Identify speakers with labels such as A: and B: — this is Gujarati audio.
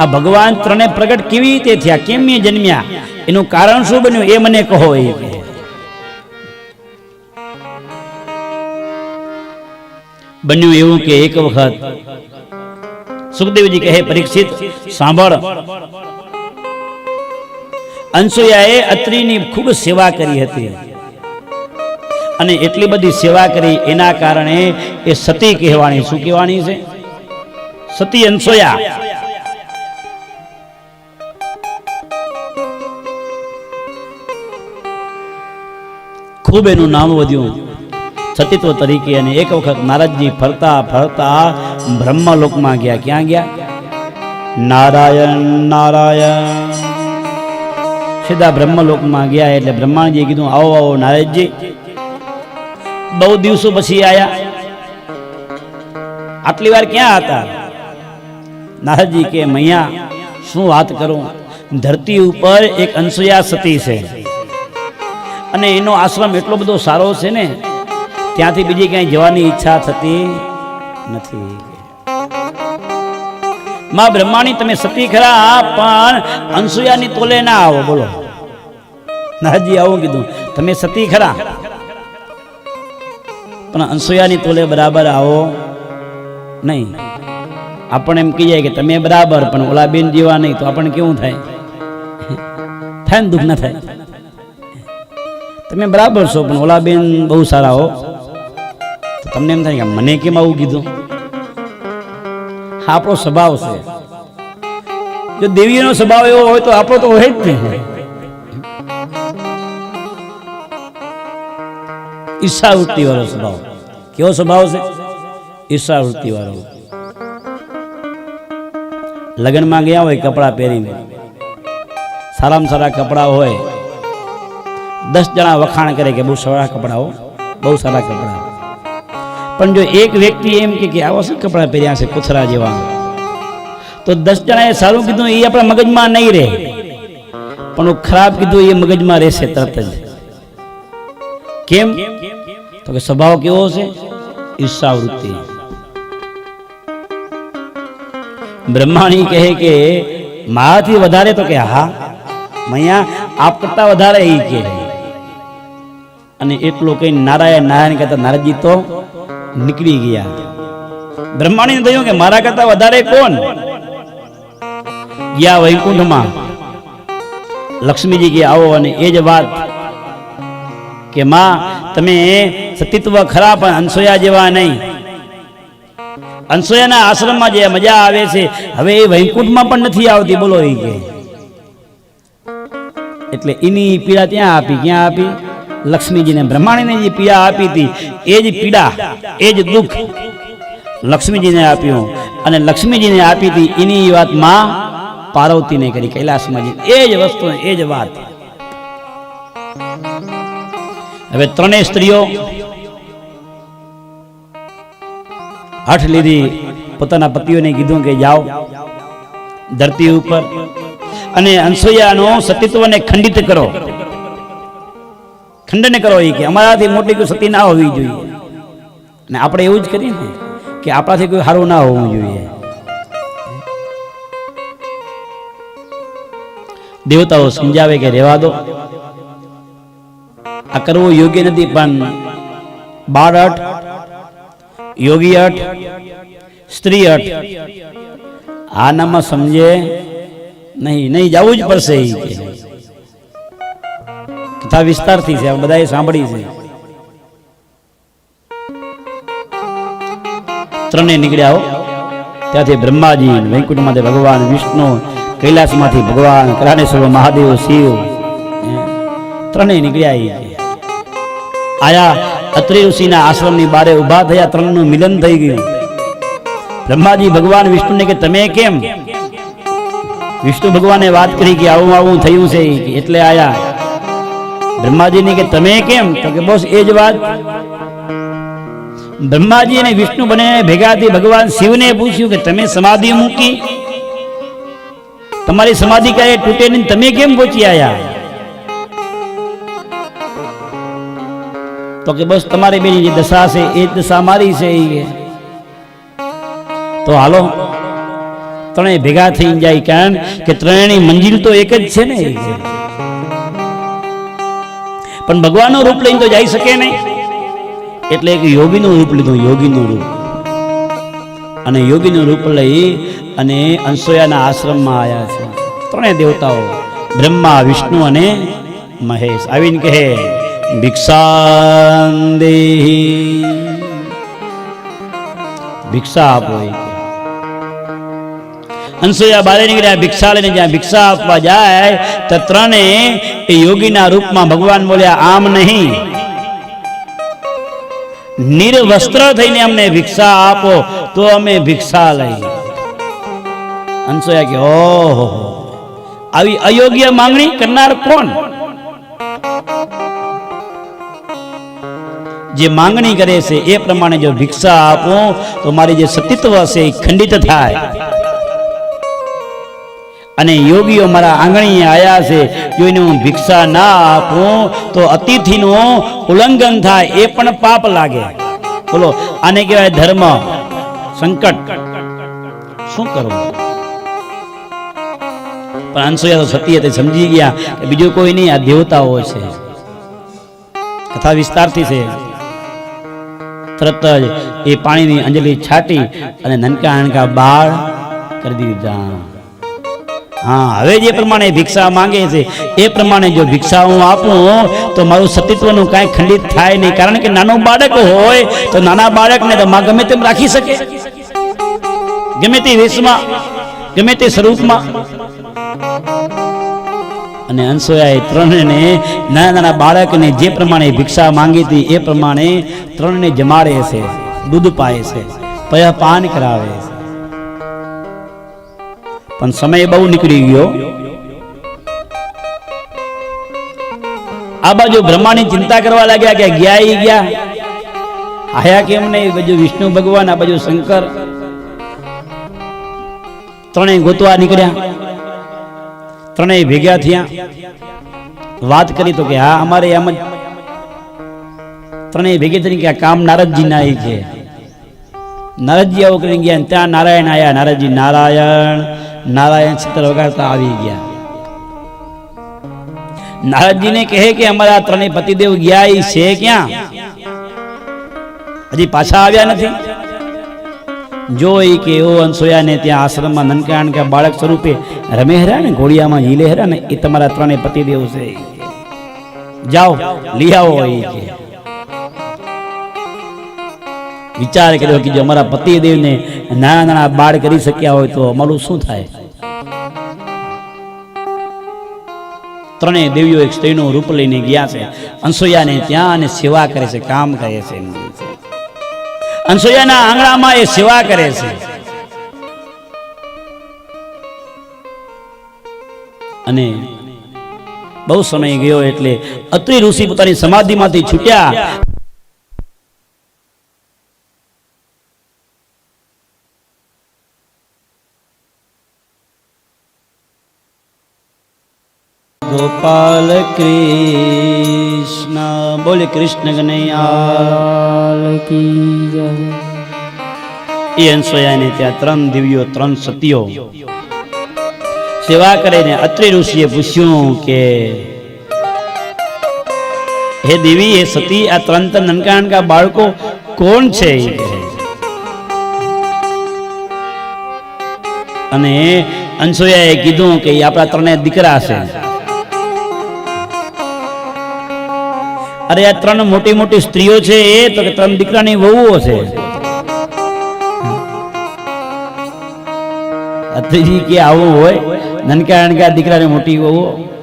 A: આ ભગવાન ત્રણે પ્રગટ કેવી રીતે થયા? કેમ એ જન્મ્યા? એનું કારણ શું બન્યું? એ મને કહો એ. બન્યું એવું કે એક વખત સુખદેવજી કહે, પરીક્ષિત, સાંભળ. અંસુયાએ અત્રિની ખૂબ સેવા કરી હતી. અને એટલી બધી સેવા કરી, એના કારણે એ સતી કહેવાની શું કહેવાની છે? સતી અંસોયા ખૂબ એનું નામ વધ્યું. સતીત્વ તરીકે અને એક વખત નારદજી ફરતા ફરતા બ્રહ્મલોકમાં ગયા. ક્યાં ગયા? નારાયણ નારાયણ. સીધા બ્રહ્મલોકમાં ગયા એટલે બ્રહ્માજીએ કીધું, આવો આવો, નારદજી. બહુ દિવસો પછી આયા. આટલી વાર ક્યાં હતા? નારદજી કે, મૈયા, શું વાત કરું? ધરતી ઉપર એક અંસુયા સતી છે. અને એનો આશ્રમ એટલો બધો સારો છે ને, ત્યાંથી બીજી ક્યાંય જવાની ઈચ્છા થતી નથી. માં બ્રહ્માણી, તમે સતી ખરા, પણ અંસુયાની તોલે ના આવો, બોલો. નાજી આવું કીધું. તમે સતી ખરા, પણ અંસુયાની તોલે બરાબર આવો નહીં. આપણે એમ કહીએ કે તમે બરાબર, પણ ઓલા બેન જેવા નહીં, તો આપણને કેવું થાય? થાય ને દુઃખ ના થાય. તમે બરાબર છો, પણ ઓલા બેન બહુ સારા હો. તો તમને એમ થાય કે મને કેમ આવું કીધું? હા, આપણો સ્વભાવ છે. જો દેવીનો સ્વભાવ એવો હોય તો આપણો તો હોય જ ને. ઈર્ષાવૃત્તિ વાળો સ્વભાવ. કેવો સ્વભાવ છે? ઈર્ષાવૃત્તિ વાળો લગ્નમાં ગયા હોય, કપડાં પહેરીને. સારામાં સારા કપડાં હોય. દસ જણા વખાણ કરે કે બહુ સારા કપડાઓ બહુ સારા કપડાં. પણ જો એક વ્યક્તિ એમ કે આવા શું કપડાં પહેર્યા છે કૂતરા જેવા? તો દસ જણાએ સારું કીધું એ આપણા મગજમાં નહીં રહે. પણ ખરાબ કીધું એ મગજમાં રહેશે તરત જ. કેમ? તો કે સ્વભાવ કેવો છે? ઈર્ષાવૃત્તિ. બ્રહ્માણી કહે કે, મારાથી વધારે તો કે, હા, મૈયા, આપ કરતા વધારે એ કે. અને એટલું કઈ નારાયણ નારાયણ કહેતા, નારદજી, તો નીકળી ગયા. બ્રહ્માણી થયું કે મારા કરતા વધારે કોણ? ગયા વૈકુંઠમાં. લક્ષ્મીજી કે, આવો. અને એ જ વાત કે, માં, તમે સતીત્વ ખરા, પણ અંસોયા જેવા નહીં. અંસોયાના આશ્રમમાં જે મજા આવે છે, હવે એ વૈકુંઠમાં પણ નથી આવતી, બોલો એ કે. એટલે એની પીડા ત્યાં આપી, ક્યાં આપી? લક્ષ્મીજીને બ્રહ્માણીને જે પીડા આપી હતી, એ જ પીડા, એ જ દુઃખ લક્ષ્મીજીને આપ્યું. અને લક્ષ્મીજીને આપી હતી, એની વાતમાં પાર્વતીને કરી, કૈલાસમાં એ જ વસ્તુ, એ જ વાત. હવે ત્રણેય સ્ત્રીઓ હઠ લીધી, પોતાના પતિઓને કીધું કે જાઓ ધરતી ઉપર. અને અંસોયાનો સતીત્વને ખંડિત કરો. ખંડન કરો એ કે અમારાથી મોટી કોઈ સતી ના હોવી જોઈએ. અને આપણે એવું જ કરીએ ને કે આપણાથી કોઈ સારું ના હોવું જોઈએ. દેવતાઓ સમજાવે કે રહેવા દો. આ કરવું યોગ્ય નથી, પણ બાળ અઠ, યોગી અઠ, સ્ત્રી અઠ આનામાં સમજે નહીં નહીં, જવું જ પડશે કથા વિસ્તારથી છે બધાએ સાંભળી છે. ત્રણે નીકળ્યા ત્યાંથી બ્રહ્માજી વૈકુંઠમાંથી ભગવાન, વિષ્ણુ, કૈલાસમાંથી ભગવાન કરાણેશ્વર મહાદેવ, શિવ ત્રણેય નીકળ્યા આયા અત્રિ આશ્રમની બારે ઊભા થયા, ત્રણનું મિલન થઈ ગયું. બ્રહ્માજી, ભગવાન, વિષ્ણુને કે, તમે કેમ? વિષ્ણુ ભગવાને વાત કરી કે, આવું આવું થયું છે. એટલે આયા બ્રહ્માજીને કે તમે કેમ? તો કે બસ એ જ વાત. બ્રહ્માજી અને વિષ્ણુ બને ભેગાથી ભગવાન શિવને પૂછ્યું કે તમે સમાધિ મૂકી? તમારી સમાધિ ક્યારે તૂટે નહીં? તમે કેમ પહોંચી આવ્યા તો કે બસ તમારી બેની જે દશા છે, એ દશા મારી છે એ તો હાલો. ત્રણેય ભેગા થઈ જાય કારણ કે ત્રણેય મંજિલ તો એક જ છે ને પણ ભગવાનનું રૂપ લઈને તો જઈ શકે નહીં. એટલે એક યોગીનું રૂપ લીધું, યોગીનું રૂપ. અને યોગીનું રૂપ લઈ અને અંસોયાના આશ્રમમાં આવ્યા છે. ત્રણેય દેવતાઓ, બ્રહ્મા, વિષ્ણુ અને મહેશ. આવીને કહે ભિક્ષા દેહી ભિક્ષા આપો એ કહે. અંસુયા બારે નીકળ્યા, ભિક્ષા લઈને જ્યાં ભિક્ષા આપવા જાય તો ત્રણે એ યોગીના રૂપમાં ભગવાન બોલ્યા, આમ નહીં. નિર્વસ્ત્ર થઈને અમને ભિક્ષા આપો, તો અમે ભિક્ષા લઈ અંસોયા કે ઓહો આવી અયોગ્ય માંગણી કરનાર કોણ? જે માંગણી કરે છે, એ પ્રમાણે જો ભિક્ષા આપો, તો મારી જે સતીત્વ હશે એ ખંડિત થાય. અને યોગીઓ મારા આંગણીએ આયા છે, જોઈને હું ભિક્ષા ના આપું, તો અતિથિનું ઉલ્લંઘન થાય એ પણ પાપ લાગે. બોલો, આને કહેવાય ધર્મ સંકટ. શું કરવું? પણ અંશુયા તો સતી હતી સમજી ગયા કે બીજું કોઈ નહીં, આ દેવતાઓ છે. કથા વિસ્તારથી છે. તરત જ એ પાણીની અંજલિ છાટી અને નનકા નનકા બાળ કરી દીધા. હા, હવે જે પ્રમાણે ભિક્ષા માંગે છે, એ પ્રમાણે જો ભિક્ષા હું આપું, તો મારું સતીત્વનું કાંઈ ખંડિત થાય નહીં. કારણ કે નાનું બાળક હોય, તો નાના બાળકને તો માં ગમે તેમ રાખી શકે. ગમે તે વેશમાં, ગમે તે સ્વરૂપમાં. અને અંશોયાએ ત્રણને, નાના નાના બાળકને જે પ્રમાણે ભિક્ષા માંગી હતી, એ પ્રમાણે ત્રણને જમાડે છે, દૂધ પાય છે, પયા પાન કરાવે છે. પણ સમય બહુ નીકળી ગયો. આ બાજુ બ્રહ્માની ચિંતા કરવા લાગ્યા કે ગયા ઈ ગયા. આયા કેમ નહીં? બાજુ વિષ્ણુ ભગવાન, આ બાજુ શંકર. ત્રણેય ગોતવા નીકળ્યા. ત્રણેય ભેગા થયા. વાત કરી તો કે, હા, અમારે એમ જ. ત્રણેય ભેગી થઈને કે કામ નારદજી ના છે. નારદજી આવું કરીને ગયા ત્યાં નારાયણ આવ્યા નારદજી નારાયણ નારાયણ ચિત્ર વગાડતા આવી ગયા. નારદજીને કહે કે અમારા ત્રણેય પતિદેવ ગયા એ છે ક્યાં? હજી પાછા આવ્યા નથી? જો એ કે એવો અંશોયાને ત્યાં આશ્રમમાં નનકાણ કે બાળક સ્વરૂપે રમે હરા ને, ઘોડિયામાં ઝીલે હરા ને, એ તમારા ત્રણેય પતિદેવ છે જાઓ, લઈ આવો એ કે. વિચાર કર્યો કે જો અમારા પતિદેવને નાના નાના બાળ કરી શક્યા હોય તો અમારું શું થાય? ત્રણેય દેવીઓ એક સ્ત્રીનું રૂપ લઈને ગયા છે. અંસોયાને ત્યાં અને સેવા કરે છે, કામ કરે છે. અંસોયાના આંગણામાં એ સેવા કરે છે. અને બહુ સમય ગયો એટલે અત્રિ ઋષિ પોતાની સમાધિમાંથી છૂટ્યા. ગોપાલ કૃષ્ણ. બોલે કૃષ્ણ કનૈયા એ ત્યાં ત્રણ દિવ્યો ત્રણ સતીઓ. સેવા કરીને અત્રિ ઋષિએ પૂછ્યું કે હે દેવી હે સતી આ ત્રણ ત્રણ નનકા નનકા બાળકો કોણ છે. અને અંશોયાએ કીધું કે આપણા ત્રણે દીકરા છે. અરે આ ત્રણ મોટી મોટી સ્ત્રીઓ છે એ, તો કે ત્રણ દીકરાની વહુઓ છે. અત્રેજી કે આવું હોય નનકા નનકા દીકરાની મોટી વહુઓ.